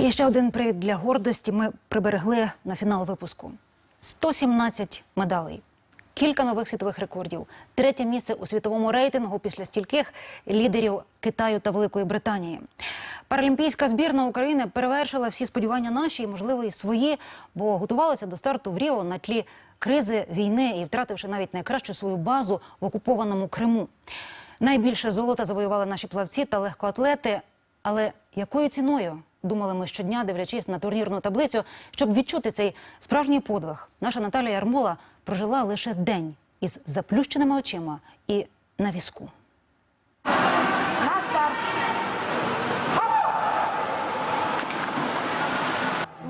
І ще один привід для гордості ми приберегли на фінал випуску: 117 медалей, кілька нових світових рекордів, третє місце у світовому рейтингу після стільких лідерів Китаю та Великої Британії. Паралімпійська збірна України перевершила всі сподівання наші, і, можливо, і свої, бо готувалася до старту в Ріо на тлі кризи, війни і втративши навіть найкращу свою базу в окупованому Криму. Найбільше золота завоювали наші плавці та легкоатлети. Але якою ціною думали ми щодня, дивлячись на турнірну таблицю, щоб відчути цей справжній подвиг? Наша Наталія Ярмола прожила лише день із заплющеними очима і на візку.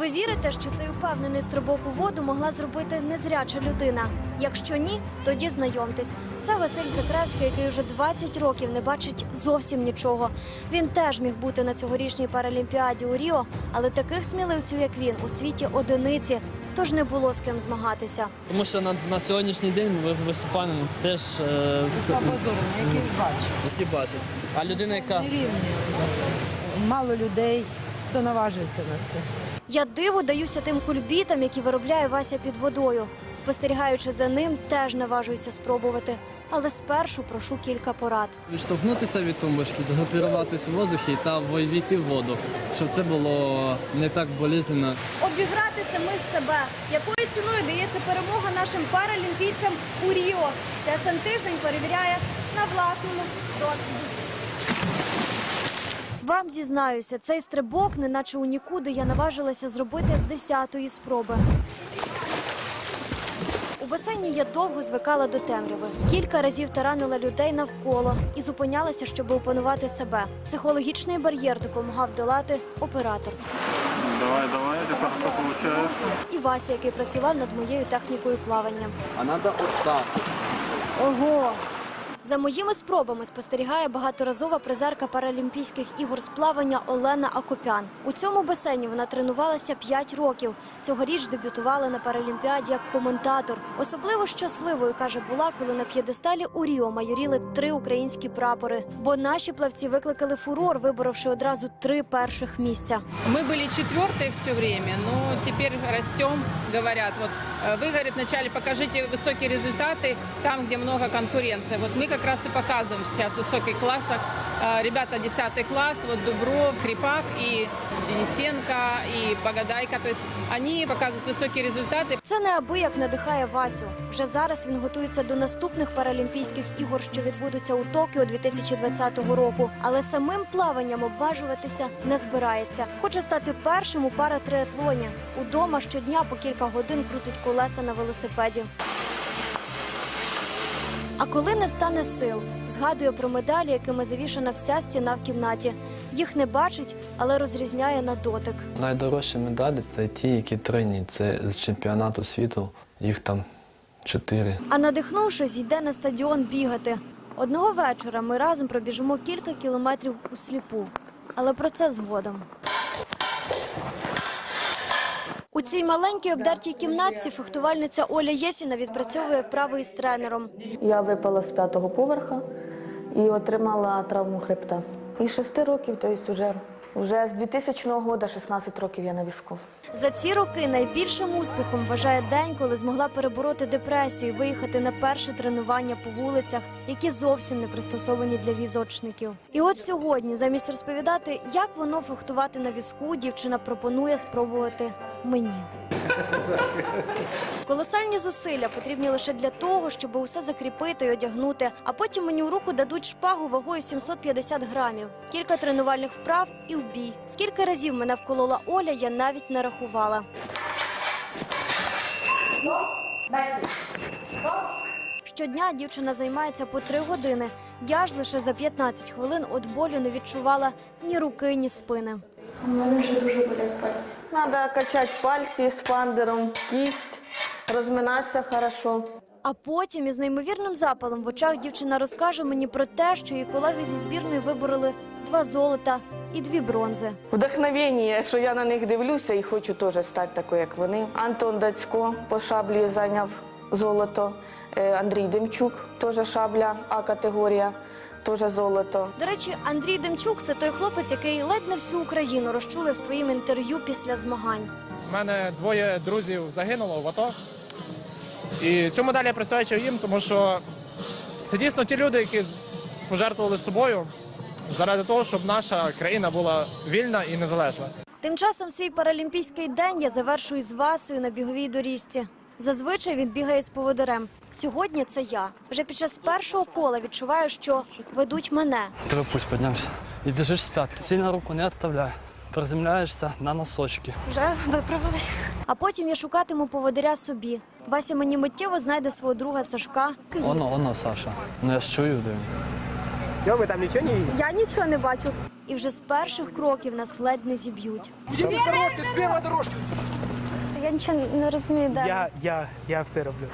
Ви вірите, що цей упевнений стрибок у воду могла зробити незряча людина? Якщо ні, тоді знайомтесь. Це Василь Закревський, який вже 20 років не бачить зовсім нічого. Він теж міг бути на цьогорічній паралімпіаді у Ріо, але таких сміливців, як він, у світі одиниці, тож не було з ким змагатися. Тому що на, на сьогоднішній день ми виступаємо теж е, з, який які бачать. А людина, яка Рівні. Мало людей, хто наважується на це. Я диву даюся тим кульбітам, які виробляє Вася під водою. Спостерігаючи за ним, теж наважуюся спробувати. Але спершу прошу кілька порад. відштовхнутися від тумбочки, загрупіруватися в воздухі та війти в воду, щоб це було не так болезненно. Обіграти самих себе. Якою ціною дається перемога нашим паралімпійцям у Ріо? ТСН тиждень перевіряє на власному досвіді. Вам зізнаюся, цей стрибок, неначе у нікуди, я наважилася зробити з десятої спроби. У басейні я довго звикала до темряви. Кілька разів таранила людей навколо і зупинялася, щоб опанувати себе. Психологічний бар'єр допомагав долати оператор. Давай, давай, это хорошо получается. і Вася, який працював над моєю технікою плавання. А треба отак. Ого! За моїми спробами спостерігає багаторазова призерка Паралімпійських ігор з плавання Олена Акопян. У цьому басейні вона тренувалася 5 років. Цьогоріч дебютувала на Паралімпіаді як коментатор. Особливо щасливою каже, була, коли на п'єдесталі у Ріо майоріли три українські прапори. Бо наші плавці викликали фурор, виборовши одразу три перших місця. Мы были четвертые все время, но теперь растем. Говорят, вот э, вы, говорит, вначале покажите высокие результаты там, где много конкуренции. Вот мы как раз и показываем сейчас высокий класс. Э, Ребята 10 класс, вот Дубров, Крипак и Денисенко, и Богадайка. То есть они показывают высокие результаты. Це неабияк надихає Васю. Вже зараз він готується до наступних паралімпійських ігор, що відбудуться у Токіо 2020 року. Але самим плаванням обмежуватися не збирається. Хоче стати першим у паратриатлоні. Удома щодня по кілька годин крутить колеса на велосипеді. А коли не стане сил, згадує про медалі, якими завішана вся стіна в кімнаті. Їх не бачить, але розрізняє на дотик. Найдорожчі медалі це ті, які тройні. Це з чемпіонату світу. Їх там чотири. А надихнувшись, йде на стадіон бігати. Одного вечора ми разом пробіжимо кілька кілометрів у сліпу. Але про це згодом. У цій маленькій обдертій кімнатці фехтувальниця Оля Єсіна відпрацьовує вправи із тренером. Я випала з п'ятого поверха і отримала травму хребта. І шести років, тобто вже, вже з 2000 року, 16 років я на візку. За ці роки найбільшим успіхом вважає день, коли змогла перебороти депресію і виїхати на перше тренування по вулицях, які зовсім не пристосовані для візочників. І от сьогодні, замість розповідати, як воно фехтувати на візку, дівчина пропонує спробувати мені. Колосальні зусилля потрібні лише для того, щоб усе закріпити і одягнути, а потім мені у руку дадуть шпагу вагою 750 грамів. Кілька тренувальних вправ і в бій. Скільки разів мене вколола Оля, я навіть не рахувала. Щодня дівчина займається по три години. Я ж лише за 15 хвилин від болю не відчувала ні руки, ні спини. У мене вже дуже болять пальці. Треба качати пальці з пандером, кість, розминатися хорошо. А потім із неймовірним запалом в очах дівчина розкаже мені про те, що її колеги зі збірної вибороли два золота і дві бронзи. Вдохновення, що я на них дивлюся і хочу теж стати такою, як вони. Антон Дацько по шаблі зайняв золото. Е, Андрій Демчук теж шабля А категорія. теж золото. До речі, Андрій Демчук це той хлопець, який ледь не всю Україну розчулив своїм інтерв'ю після змагань. У мене двоє друзів загинуло в АТО. І цю медаль я присвячую їм, тому що це дійсно ті люди, які пожертвували собою заради того, щоб наша країна була вільна і незалежна. Тим часом свій паралімпійський день я завершую з Васою на біговій доріжці. Зазвичай він бігає з поводирем. Сьогодні це я. Вже під час першого кола відчуваю, що ведуть мене. Тебе пусть поднявся. І біжиш з п'ятки. Сильно руку не відставляй. Приземляєшся на носочки. Вже виправилась. А потім я шукатиму поводиря собі. Вася мені миттєво знайде свого друга Сашка. Оно, оно, Саша. Ну я ж чую, де він. Я нічого не бачу. І вже з перших кроків нас ледь не зіб'ють. Я нічого не розумію, де. Я, я, я все роблю.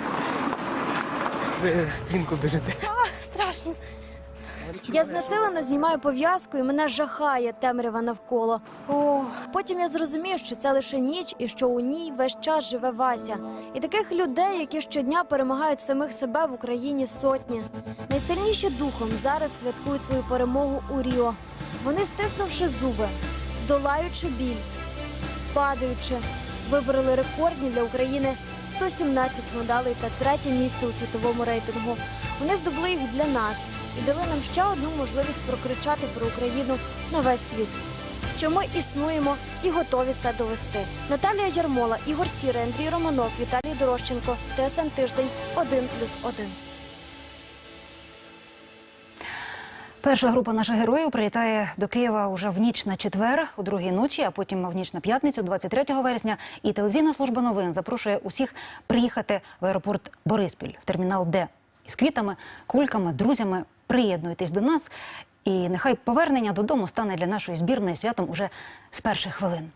Ви стінку біжите. страшно. Я знесилено знімаю пов'язку і мене жахає темрява навколо. Потім я зрозумію, що це лише ніч і що у ній весь час живе Вася. І таких людей, які щодня перемагають самих себе в Україні сотні. Найсильніші духом зараз святкують свою перемогу у Ріо. Вони, стиснувши зуби, долаючи біль, падаючи, вибороли рекордні для України 117 медалей та третє місце у світовому рейтингу. Вони здобули їх для нас і дали нам ще одну можливість прокричати про Україну на весь світ. Що ми існуємо і готові це довести. Наталія Ярмола, Ігор Сірий, Андрій Романов, Віталій Дорощенко, ТСН Тиждень 1+,1. Перша група наших героїв прилітає до Києва уже в ніч на четвер, у другій ночі, а потім в ніч на п'ятницю, 23 вересня. І телевізійна служба новин запрошує усіх приїхати в аеропорт Бориспіль в термінал Д із квітами, кульками, друзями. Приєднуйтесь до нас, і нехай повернення додому стане для нашої збірної святом уже з перших хвилин.